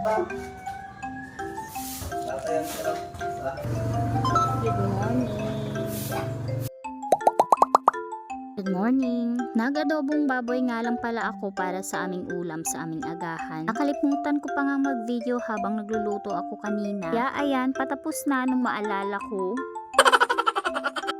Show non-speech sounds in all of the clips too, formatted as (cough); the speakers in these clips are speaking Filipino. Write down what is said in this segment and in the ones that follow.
Good morning. Good morning. Nagadobong baboy nga lang pala ako para sa aming ulam sa aming agahan. Nakalimutan ko pa nga mag-video habang nagluluto ako kanina. Kaya ayan, patapos na nung maalala ko.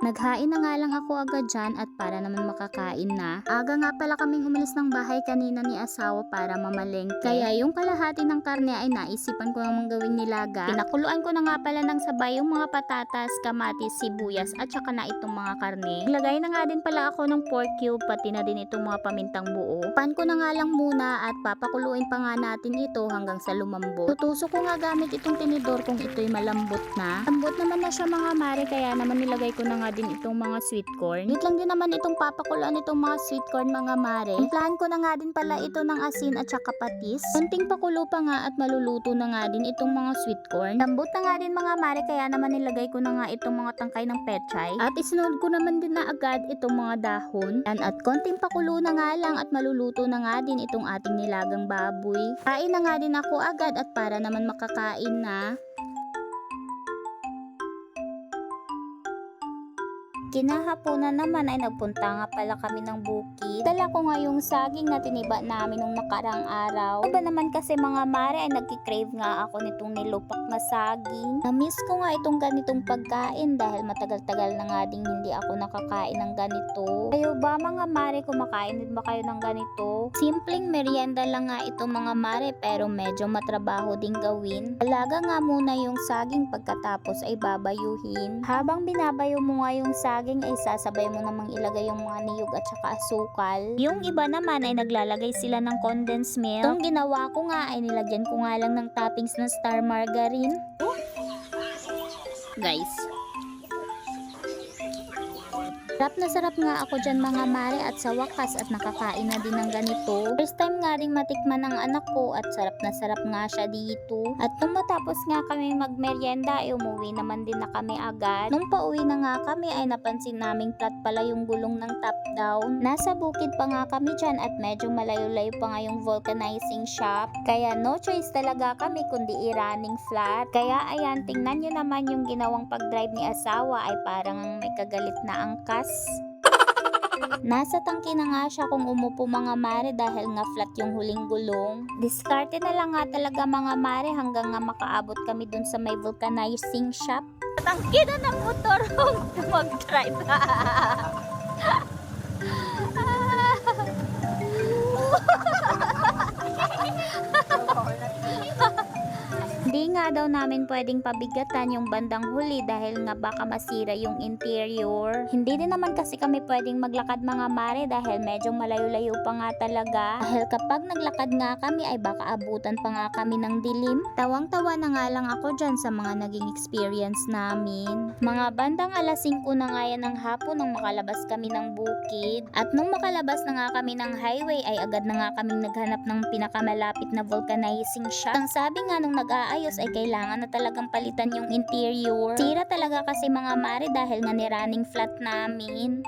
Naghain na nga lang ako agad dyan at para naman makakain na. Aga nga pala kaming umalis ng bahay kanina ni asawa para mamalengke. Kaya yung kalahati ng karne ay naisipan ko namang gawing nilaga. Pinakuluan ko na nga pala ng sabay yung mga patatas, kamatis, sibuyas at saka na itong mga karne. Naglagay na nga din pala ako ng pork cube pati na din itong mga pamintang buo. Pan ko na nga lang muna at papakuluin pa nga natin ito hanggang sa lumambot. Tutusok ko nga gamit itong tinidor kung ito'y malambot na. Lambot naman na siya mga mare kaya naman nilagay ko na nga din itong mga sweet corn. Wait lang din naman itong papakuluan itong mga sweet corn mga mare. Timplahan ko na nga din pala ito ng asin at saka patis. Kunting pakulo pa nga at maluluto na nga din itong mga sweet corn. Lambot na nga din mga mare kaya naman nilagay ko na nga itong mga tangkay ng pechay. At isunod ko naman din na agad itong mga dahon. Yan at konting pakulo na nga lang at maluluto na nga din itong ating nilagang baboy. Kain na nga din ako agad at para naman makakain na. Kinahaponan naman ay nagpunta nga pala kami ng bukid. Dala ko nga yung saging na tiniba namin nung nakarang araw. Iba naman kasi mga mare ay nagkikrave nga ako nitong nilupak na saging. Namiss ko nga itong ganitong pagkain dahil matagal-tagal na nga ding hindi ako nakakain ng ganito. Kayo ba mga mare kumakain din ba kayo ng ganito? Simpleng merienda lang nga ito mga mare pero medyo matrabaho ding gawin. Alaga nga muna yung saging pagkatapos ay babayuhin. Habang binabayo mo nga yung saging ay sasabay mo namang ilagay yung mga niyog at saka asukal. Yung iba naman ay naglalagay sila ng condensed milk. Itong ginawa ko nga ay nilagyan ko nga lang ng toppings ng star margarine. Guys, Sarap na sarap nga ako dyan mga mare at sa wakas at nakakain na din ng ganito. First time nga rin matikman ng anak ko at sarap na sarap nga siya dito. At nung matapos nga kami magmeryenda ay umuwi naman din na kami agad. Nung pauwi na nga kami ay napansin naming flat pala yung gulong ng top down. Nasa bukid pa nga kami dyan at medyo malayo-layo pa nga yung vulcanizing shop. Kaya no choice talaga kami kundi i-running flat. Kaya ayan, tingnan nyo naman yung ginawang pag-drive ni asawa ay parang may kagalit na angkas. Nasa tangki na nga siya kung umupo mga mare dahil nga flat yung huling gulong. Diskarte na lang nga talaga mga mare hanggang nga makaabot kami dun sa may vulcanizing shop. Tangki na ng motor (laughs) mag-drive. (laughs) nga daw namin pwedeng pabigatan yung bandang huli dahil nga baka masira yung interior. Hindi din naman kasi kami pwedeng maglakad mga mare dahil medyo malayo-layo pa nga talaga. Dahil kapag naglakad nga kami ay baka abutan pa nga kami ng dilim. Tawang-tawa na nga lang ako dyan sa mga naging experience namin. Mga bandang alas 5 na nga yan ng hapon nung makalabas kami ng bukid. At nung makalabas na nga kami ng highway ay agad na nga kaming naghanap ng pinakamalapit na vulcanizing shop. Ang sabi nga nung nag-aayos ay kailangan na talagang palitan yung interior. Sira talaga kasi mga mare dahil nga ni running flat namin.